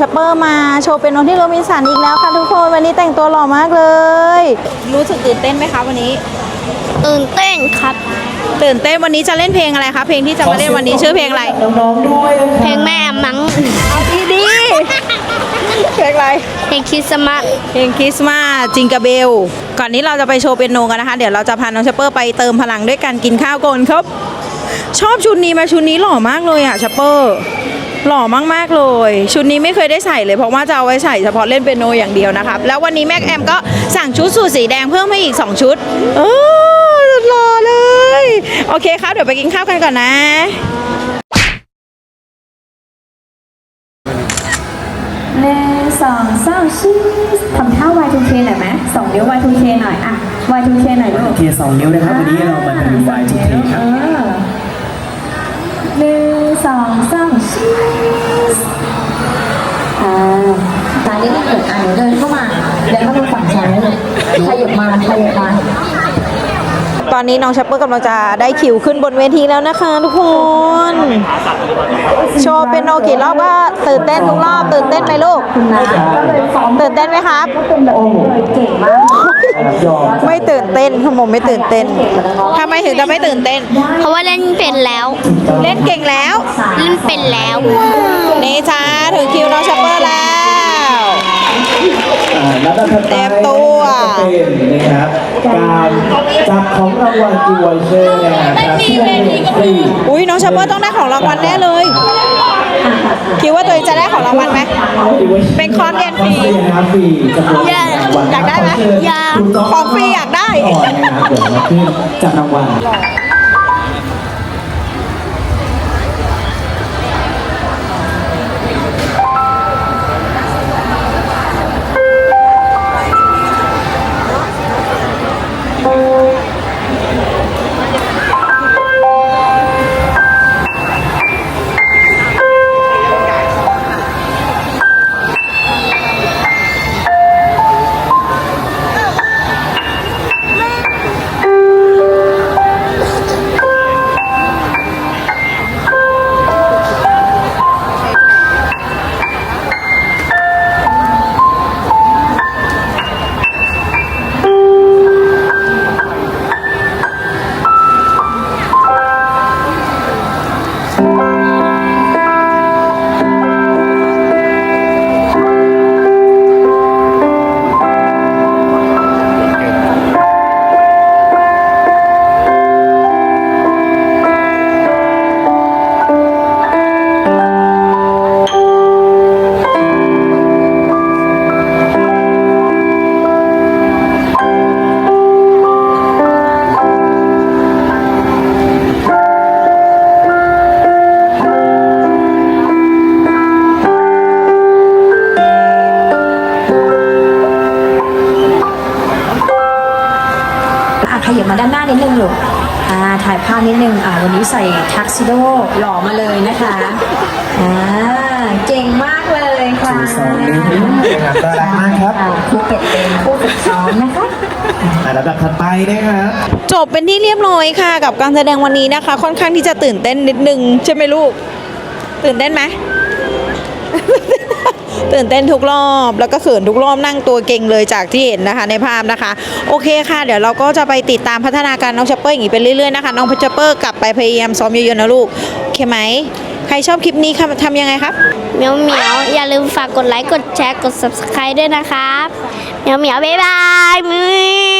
ชปเปอร์มาโชว์เป็นโนที่โรบินสันอีกแล้วค่ะทุกคน วันนี้แต่งตัวหล่อมากเลย รู้สึกตื่นเต้นไหมคะวันนี้ ตื่นเต้นครับ ตื่นเต้นวันนี้จะเล่นเพลงอะไรคะเพลงที่จะมาเล่นวันนี้ชื่อเพลงอะไร น้องๆด้วยนะคเพลรับงแม่มั้งเอาดีดีเพลงอะไร เพลงคริสต์มาส เพลงคริสต์มาสจิงกาเบล ก่อนนี้เราจะไปโชว์เปียโนกันนะคะ เดี๋ยวเราจะพาน้องชปเปอร์ไปเติมพลังด้วยการกินข้าวก่อนครับ ชอบชุดนี้ไหมาชุดนี้หล่อมากเลยอะชปเปอร์ หล่อมากๆเลย ชุดนี้ไม่เคยได้ใส่เลยเพราะว่าจะเอาไว้ใส่เฉพาะเล่นเปียโนอย่างเดียวนะครับ แล้ววันนี้แม็กแอมก็สั่งชุดสูทสีแดงเพิ่มให้อีก 2 ชุดเออหล่อเลย โอเคครับเดี๋ยวไปกินข้าวกันก่อนนะหนึ่งสองสามชีสทำท่า Y2K หน่อยไหมสองนิ้ว Y2K หน่อยอะ Y2K หน่อยลูกเทียร์สองนิ้วนะครับ วันนี้เรามาทำ Y2K ครับเออหนึ่ง สองสามชีสอ่าตอนี้นี่เกิดอะหนูเดินเข้ามาเดินเข้ามาฝั่งฉันเลยขยับมาขยับมา ตอนนี้น้องชปเปอร์กำลังจะได้คิวขึ้นบนเวทีแล้วนะคะทุกคน โชว์เป็นโนกี่รอบก็ตื่นเต้นทุกรอบตื่นเต้นไหมลูกตื่นเต้นไหมครับโอ้โหเก่งมากไม่ตื่นเต้นขโมยไม่ตื่นเต้นทำไมถึงจะไม่ตื่นเต้น เพราะว่าเล่นเป็นแล้ว เล่นเก่งแล้ว เล่นเป็นแล้ว นี่จ้าถึงคิวน้องชปเปอร์ แล้วอ่าแล้วก็ถัดไปเตรียมตัวก็จะเป็นนะครับการจับของรางวัลกีวอยเชอร์นะครับที่เป็นฟรีอุ้ยน้องชปเปอร์ต้องได้ของรางวัลแน่เลย คิดว่าตัวเองจะได้ของรางวัลไหม เป็นคอร์สเรียนฟรีนะครับฟรีจำนวนอยากรางวัลอยากได้ไหมอยาก คุณก๊ฟของฟรีอยากได้ ก่อนนะครับเดี๋ยวเราขึ้นจับรางวัล ขยับมาด้านหน้านิดนึงลูกอ่าถ่ายภาพนิดนึงอ่าวันนี้ใส่ทักซิโดหล่อมาเลยนะคะอ่าเก่งมากเลยค่ะชูสองนิ้วนะครับน่ารักมากครับ อ่าครูเป็ดเป็นผู้ฝึกซ้อมนะคะ อ่าลำดับถัดไปนะครับจบเป็นที่เรียบร้อยค่ะ กับการแสดงวันนี้นะคะ ค่อนข้างที่จะตื่นเต้นนิดนึง ใช่ไหมลูก ตื่นเต้นไหม ตื่นเต้นทุกรอบแล้วก็เขินทุกรอบนั่งตัวเก่งเลยจากที่เห็นนะคะในภาพนะคะ โอเคค่ะ เดี๋ยวเราก็จะไปติดตามพัฒนาการน้องชัปเปอร์อย่างนี้ไปเรื่อยๆนะคะน้องชัปเปอร์กลับไปพยายามซ้อมเยอะๆนะลูกโอเคไหมใครชอบคลิปนี้ค่ะทำยังไงครับเหมียวเหมียวอย่าลืมฝากกดไลค์กดแชร์กด subscribe ด้วยนะครับเหมียวเหมียวบ๊ายบายมือ